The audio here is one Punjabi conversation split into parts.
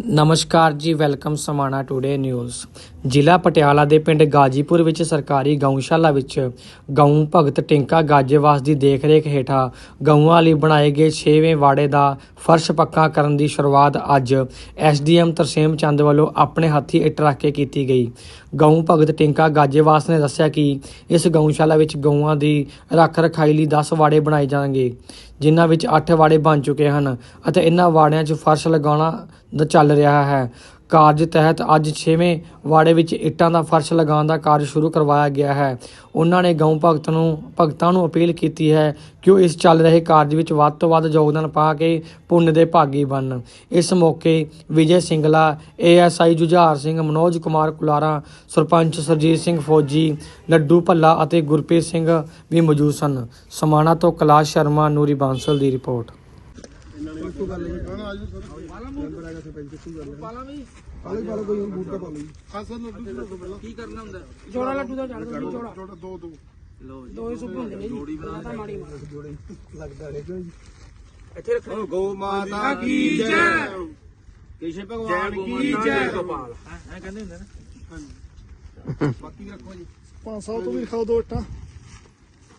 ਨਮਸਕਾਰ ਜੀ, ਵੈਲਕਮ ਸਮਾਣਾ ਟੂਡੇ ਨਿਊਜ਼। ਜ਼ਿਲ੍ਹਾ ਪਟਿਆਲਾ ਦੇ ਪਿੰਡ ਗਾਜੀਪੁਰ ਵਿੱਚ ਸਰਕਾਰੀ ਗਊਸ਼ਾਲਾ ਵਿੱਚ ਗਊ ਭਗਤ ਟਿੰਕਾ ਗਾਜੇਵਾਸ ਦੀ ਦੇਖਰੇਖ ਹੇਠਾਂ ਗਊਆਂ ਲਈ ਬਣਾਏ ਗਏ 6ਵੇਂ ਵਾੜੇ ਦਾ ਫਰਸ਼ ਪੱਕਾ ਕਰਨ ਦੀ ਸ਼ੁਰੂਆਤ ਅੱਜ ਐਸਡੀਐਮ ਤਰਸੇਮ ਚੰਦ ਵੱਲੋਂ ਆਪਣੇ ਹੱਥੀ ਇੱਟ ਰੱਖ ਕੇ ਕੀਤੀ ਗਈ। ਗਊ ਭਗਤ ਟਿੰਕਾ ਗਾਜੇਵਾਸ ਨੇ ਦੱਸਿਆ ਕਿ ਇਸ ਗਊਸ਼ਾਲਾ ਵਿੱਚ ਗਊਆਂ ਦੀ ਰੱਖ ਰਖਾਈ ਲਈ 10 ਵਾੜੇ ਬਣਾਏ ਜਾਣਗੇ। ਜਿਨ੍ਹਾਂ ਵਿੱਚ 8 ਵਾੜੇ ਬਣ ਚੁੱਕੇ ਹਨ ਅਤੇ ਇਹਨਾਂ ਵਾੜਿਆਂ 'ਚ ਫਰਸ਼ ਲਗਾਉਣਾ ਦ- ਚੱਲ ਰਿਹਾ ਹੈ। ਕਾਰਜ ਤਹਿਤ ਅੱਜ 6ਵੇਂ ਵਾੜੇ ਵਿੱਚ ਇੱਟਾਂ ਦਾ ਫਰਸ਼ ਲਗਾਉਣ ਦਾ ਕਾਰਜ ਸ਼ੁਰੂ ਕਰਵਾਇਆ ਗਿਆ ਹੈ। ਉਹਨਾਂ ਨੇ ਗਊ ਭਗਤ ਨੂੰ, ਭਗਤਾਂ ਨੂੰ ਅਪੀਲ ਕੀਤੀ ਹੈ ਕਿ ਉਹ ਇਸ ਚੱਲ ਰਹੇ ਕਾਰਜ ਵਿੱਚ ਵੱਧ ਤੋਂ ਵੱਧ ਯੋਗਦਾਨ ਪਾ ਕੇ ਪੁੰਨ ਦੇ ਭਾਗੀ ਬਣਨ। ਇਸ ਮੌਕੇ ਵਿਜੇ ਸਿੰਗਲਾ, ਏਐਸਆਈ ਜੁਝਾਰ ਸਿੰਘ, ਮਨੋਜ ਕੁਮਾਰ ਕੁਲਾਰਾ, ਸਰਪੰਚ ਸਰਜੀਤ ਸਿੰਘ ਫੌਜੀ, ਲੱਡੂ ਭੱਲਾ ਅਤੇ ਗੁਰਪ੍ਰੀਤ ਸਿੰਘ ਵੀ ਮੌਜੂਦ ਸਨ। ਸਮਾਣਾ ਤੋਂ ਕੈਲਾਸ਼ ਸ਼ਰਮਾ, ਨੂਰੀ ਬਾਂਸਲ ਦੀ ਰਿਪੋਰਟ। ਜੋੜਾ ਲੱਡੂ ਦਾ ਚੱਲ ਦੋ ਜੋੜਾ ਜੋੜਾ ਦੋ ਦੋ ਦੋ ਹੀ ਸੁੱਕ ਹੁੰਦੇ ਨੇ ਜੀ ਤਾਂ ਮਾੜੀ ਮਾੜੀ ਇੱਥੇ ਰੱਖੋ ਗੋ ਮਾਤਾ ਕੀ ਜੈ ਕ੍ਰਿਸ਼ਨ ਭਗਵਾਨ ਕੀ ਜੈ ਗੋਪਾਲ ਐ ਕਹਿੰਦੇ ਹੁੰਦੇ ਨੇ ਬਾਕੀ ਰੱਖੋ ਜੀ 500 ਤੋਂ ਵੀ ਖਾਓ ਦੋ ਇੱਟਾਂ।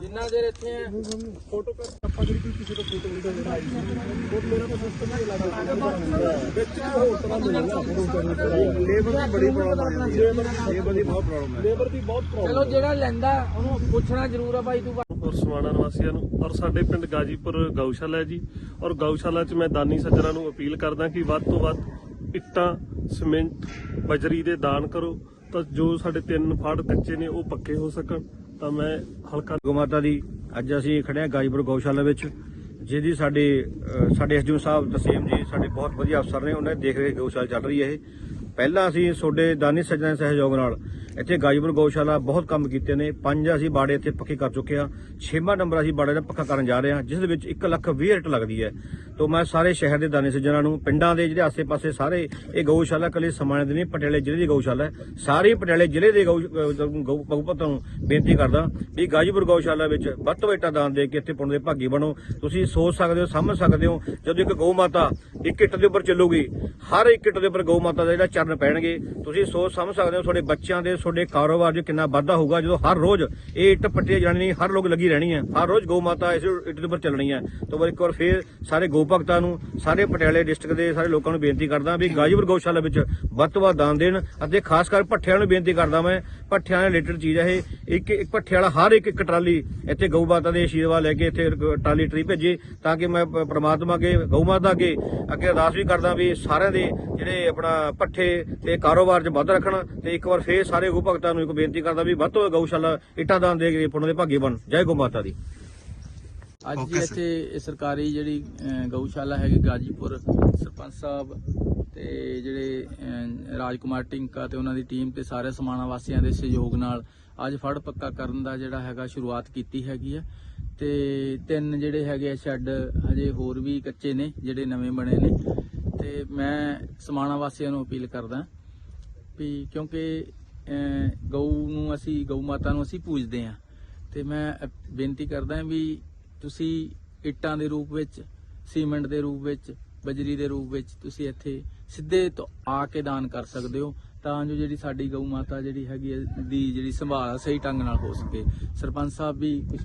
ਜਿੰਨਾ ਦੇਰ ਇੱਥੇ ਫੋਟੋ ਕਰ ਆਪਾਂ ਜਿਹੜੀ ਕੋਈ ਕਿਸੇ ਦਾ ਫੋਟੋ ਵੀਡੀਓ ਬਣਾਈ ਉਹ ਮੇਰਾ ਤਾਂ ਸਿਸਟਮ ਹੀ ਲੱਗ ਰਿਹਾ ਵਿੱਚ ਹੋਰ ਤਰ੍ਹਾਂ ਫੋਟੋ ਕਰਨੀ ਲੇਬਰ ਦੀ ਬੜੀ ਪ੍ਰੋਬਲਮ ਹੈ। ਲੇਬਰ ਦੀ ਬਹੁਤ ਪ੍ਰੋਬਲਮ ਹੈ ਲੇਬਰ ਦੀ ਬਹੁਤ ਪ੍ਰੋਬਲਮ ਚਲੋ ਜਿਹੜਾ ਲੈਂਦਾ ਉਹਨੂੰ ਪੁੱਛਣਾ ਜ਼ਰੂਰ ਆ ਭਾਈ ਤੂੰ। ਔਰ ਸਮਾਣਾ ਨਿਵਾਸੀਆਂ ਨੂੰ ਔਰ ਸਾਡੇ ਪਿੰਡ ਗਾਜੀਪੁਰ ਗਊਸ਼ਾਲਾ ਹੈ ਜੀ ਔਰ ਗਊਸ਼ਾਲਾ 'ਚ ਮੈਂ ਦਾਨੀ ਸੱਜਣਾ ਨੂੰ ਅਪੀਲ ਕਰਦਾ ਕਿ ਵੱਧ ਤੋਂ ਵੱਧ ਇੱਟਾਂ ਸੀਮੈਂਟ ਬਜਰੀ ਦੇ ਦਾਨ ਕਰੋ ਤਾਂ ਜੋ ਸਾਡੇ ਤਿੰਨ ਫੜ ਕੱਚੇ ਨੇ ਉਹ ਪੱਕੇ ਹੋ ਸਕਣ। ਤਾਂ ਮੈਂ ਹਲਕਾ ਗਊ ਮਾਤਾ ਦੀ ਅੱਜ ਅਸੀਂ ਖੜੇ ਹਾਂ ਗਾਜੀਪੁਰ ਗਊਸ਼ਾਲਾ ਵਿੱਚ ਜਿਹਦੀ ਸਾਡੇ ਅਹ, ਸਾਡੇ ਐਸਡੀਓ ਸਾਹਿਬ ਤਸੀਮ ਜੀ ਸਾਡੇ ਬਹੁਤ ਵਧੀਆ ਅਫਸਰ ਨੇ ਉਹਨਾਂ ਦੀ ਦੇਖ ਰੇਖ ਗਊਸ਼ਾਲਾ ਚੱਲ ਰਹੀ ਹੈ ਇਹ। ਪਹਿਲਾਂ ਅਸੀਂ ਤੁਹਾਡੇ ਦਾਨੀ ਸੱਜਣਾ ਦੇ ਸਹਿਯੋਗ ਨਾਲ ਇੱਥੇ ਗਾਜੀਪੁਰ ਗਊਸ਼ਾਲਾ ਬਹੁਤ ਕੰਮ ਕੀਤੇ ਨੇ। ਪੰਜ ਅਸੀਂ ਬਾੜੇ ਇੱਥੇ ਪੱਕੇ ਕਰ ਚੁੱਕੇ ਹਾਂ। ਛੇਵਾਂ ਨੰਬਰ ਅਸੀਂ ਬਾੜੇ ਦਾ ਪੱਕਾ ਕਰਨ ਜਾ ਰਹੇ ਹਾਂ, ਜਿਸ ਦੇ ਵਿੱਚ 1 ਲੱਖ 20 ਰੇਟ ਲੱਗਦੀ ਹੈ। ਤੋਂ ਮੈਂ ਸਾਰੇ ਸ਼ਹਿਰ ਦੇ ਦਾਨੀ ਸੱਜਣਾਂ ਨੂੰ, ਪਿੰਡਾਂ ਦੇ ਜਿਹੜੇ ਆਸੇ-ਪਾਸੇ ਸਾਰੇ ਇਹ ਗਊਸ਼ਾਲਾ ਕੱਲੇ ਸਮਾਣੇ ਦੇ ਨਹੀਂ ਪਟਿਆਲੇ ਜ਼ਿਲ੍ਹੇ ਦੀ ਗਊਸ਼ਾਲਾ ਹੈ। ਸਾਰੇ ਪਟਿਆਲੇ ਜ਼ਿਲ੍ਹੇ ਦੇ ਗਊ ਅਹ ਗਊ ਭਗਵਤਾਂ ਨੂੰ ਬੇਨਤੀ ਕਰਦਾ ਵੀ ਗਾਜੀਪੁਰ ਗਊਸ਼ਾਲਾ ਵਿੱਚ ਵੱਧ ਤੋਂ ਵੱਧ ਦਾਨ ਦੇ ਕੇ ਇੱਥੇ ਪੁੰਨ ਦੇ ਭਾਗੀ ਬਣੋ। ਤੁਸੀਂ ਸੋਚ ਸਕਦੇ ਹੋ, ਸਮਝ ਸਕਦੇ ਹੋ, ਜਦੋਂ ਇੱਕ ਗਊ ਮਾਤਾ ਇੱਕ ਇੱਟ ਦੇ ਉੱਪਰ ਚੱਲੂਗੀ, ਹਰ ਇੱਕ ਇੱਟ ਦੇ ਉੱਪਰ ਗਊ ਮਾਤਾ ਦਾ ਜਿਹੜਾ ਚਰਨ ਪੈਣਗੇ। ਤੁਸੀਂ ਸੋਚ ਸਮਝ ਸਕਦੇ ਹੋ, ਤੁਹਾਡੇ ਬੱਚਿਆਂ ਦੇ ਤੁਹਾਡੇ ਕਾਰੋਬਾਰ 'ਚ ਕਿੰਨਾ ਵਾਧਾ ਹੋਊਗਾ, ਜਦੋਂ ਹਰ ਰੋਜ਼ ਇਹ ਇੱਟ ਪੱਟੀ ਜਾਣੀ ਨਹੀਂ ਹਰ ਲੋਕ ਲੱਗੀ ਰਹਿਣੀ ਹੈ। ਹਰ ਰੋਜ਼ ਗਊ ਮਾਤਾ ਇਸ ਇੱਟ ਦੇ ਉੱਪਰ ਚੱਲਣੀ ਹੈ। ਤੋਂ ਇੱਕ ਵਾਰ ਫੇਰ ਸਾਰੇ ਗਊ ਭਗਤਾਂ ਨੂੰ, ਸਾਰੇ ਪਟਿਆਲੇ ਡਿਸਟ੍ਰਿਕਟ ਦੇ ਸਾਰੇ ਲੋਕਾਂ ਨੂੰ ਬੇਨਤੀ ਕਰਦਾ ਵੀ ਗਾਜੀਪੁਰ ਗਊਸ਼ਾਲਾ ਵਿੱਚ ਵੱਧ ਤੋਂ ਵੱਧ ਦਾਨ ਦੇਣ ਅਤੇ ਖਾਸ ਕਰ ਭੱਠਿਆਂ ਨੂੰ ਬੇਨਤੀ ਕਰਦਾ ਮੈਂ, ਭੱਠਿਆਂ ਨਾਲ ਰਿਲੇਟਡ ਚੀਜ਼ ਹੈ ਇਹ। ਇੱਕ ਇੱਕ ਭੱਠੇ ਵਾਲਾ ਹਰ ਇੱਕ ਇੱਕ ਟਰਾਲੀ ਇੱਥੇ ਗਊ ਮਾਤਾ ਦੇ ਆਸ਼ੀਰਵਾਦ ਲੈ ਕੇ ਇੱਥੇ ਟਰਾਲੀ ਟਰੀ ਭੇਜੇ, ਤਾਂ ਕਿ ਮੈਂ ਪ- ਪ੍ਰਮਾਤਮਾ ਅੱਗੇ, ਗਊ ਮਾਤਾ ਅੱਗੇ ਅੱਗੇ ਅਰਦਾਸ ਵੀ ਕਰਦਾ ਵੀ ਸਾਰਿਆਂ ਦੇ ਜਿਹੜੇ ਆਪਣਾ ਭੱਠੇ ਤੇ ਕਾਰੋਬਾਰ 'ਚ ਵੱਧ ਰੱਖਣ ਤੇ ਇੱਕ ਵਾਰ ਫੇਰ ਸਾਰੇ ਗਊ ਭਗਤਾਂ ਨੂੰ ਇੱਕ ਬੇਨਤੀ ਕਰਦਾ ਵੀ ਵੱਧ ਤੋਂ ਵੱਧ ਗਊਸ਼ਾਲਾ ਇੱਟਾਂ ਦਾਨ ਦੇ ਕੇ ਪੁੰਨ ਦੇ ਭਾਗੀ ਬਣ। ਜੈ ਗਊ ਮਾਤਾ ਦੀ। ਅੱਜ ਜੀ ਇੱਥੇ ਇਹ ਸਰਕਾਰੀ ਜਿਹੜੀ ਗਊਸ਼ਾਲਾ ਹੈਗੀ ਗਾਜੀਪੁਰ ਸਰਪੰਚ ਸਾਹਿਬ ਤੇ ਜਿਹੜੇ ਰਾਜਕੁਮਾਰ ਟਿੰਕਾ ਤੇ ਉਹਨਾਂ ਦੀ ਟੀਮ ਤੇ ਸਾਰੇ ਸਮਾਣਾ ਵਾਸੀਆਂ ਦੇ ਸਹਿਯੋਗ ਨਾਲ ਅੱਜ ਫੜ ਪੱਕਾ ਕਰਨ ਦਾ ਜਿਹੜਾ ਹੈਗਾ ਸ਼ੁਰੂਆਤ ਕੀਤੀ ਹੈਗੀ ਹੈ ਤੇ ਤਿੰਨ ਜਿਹੜੇ ਹੈਗੇ ਆ ਸ਼ੈੱਡ ਹਜੇ ਹੋਰ ਵੀ ਕੱਚੇ ਨੇ ਜਿਹੜੇ ਨਵੇਂ ਬਣੇ ਨੇ। ਤੇ ਮੈਂ ਸਮਾਣਾ ਵਾਸੀਆਂ ਨੂੰ ਅਪੀਲ ਕਰਦਾ ਵੀ ਕਿਉਂਕਿ ਗਊ ਨੂੰ ਅਸੀਂ, ਗਊ ਮਾਤਾ ਨੂੰ ਅਸੀਂ ਪੂਜਦੇ ਹਾਂ। ਤੇ ਮੈਂ ਬੇਨਤੀ ਕਰਦਾ ਵੀ ਤੁਸੀਂ ਇੱਟਾਂ ਦੇ ਰੂਪ ਵਿੱਚ, ਸੀਮੈਂਟ ਦੇ ਰੂਪ ਵਿੱਚ, ਬਜਰੀ ਦੇ ਰੂਪ ਵਿੱਚ ਤੁਸੀਂ ਇੱਥੇ ਸਿੱਧੇ ਤੋਂ ਆ ਕੇ ਦਾਨ ਕਰ ਸਕਦੇ ਹੋ, ਤਾਂ ਜੋ ਜਿਹੜੀ ਸਾਡੀ ਗਊ ਮਾਤਾ ਜਿਹੜੀ ਹੈਗੀ ਹੈ, ਦੀ ਜਿਹੜੀ ਸੰਭਾਲ ਸਹੀ ਢੰਗ ਨਾਲ ਹੋ ਸਕੇ। ਸਰਪੰਚ ਸਾਹਿਬ ਵੀ ਕੁਝ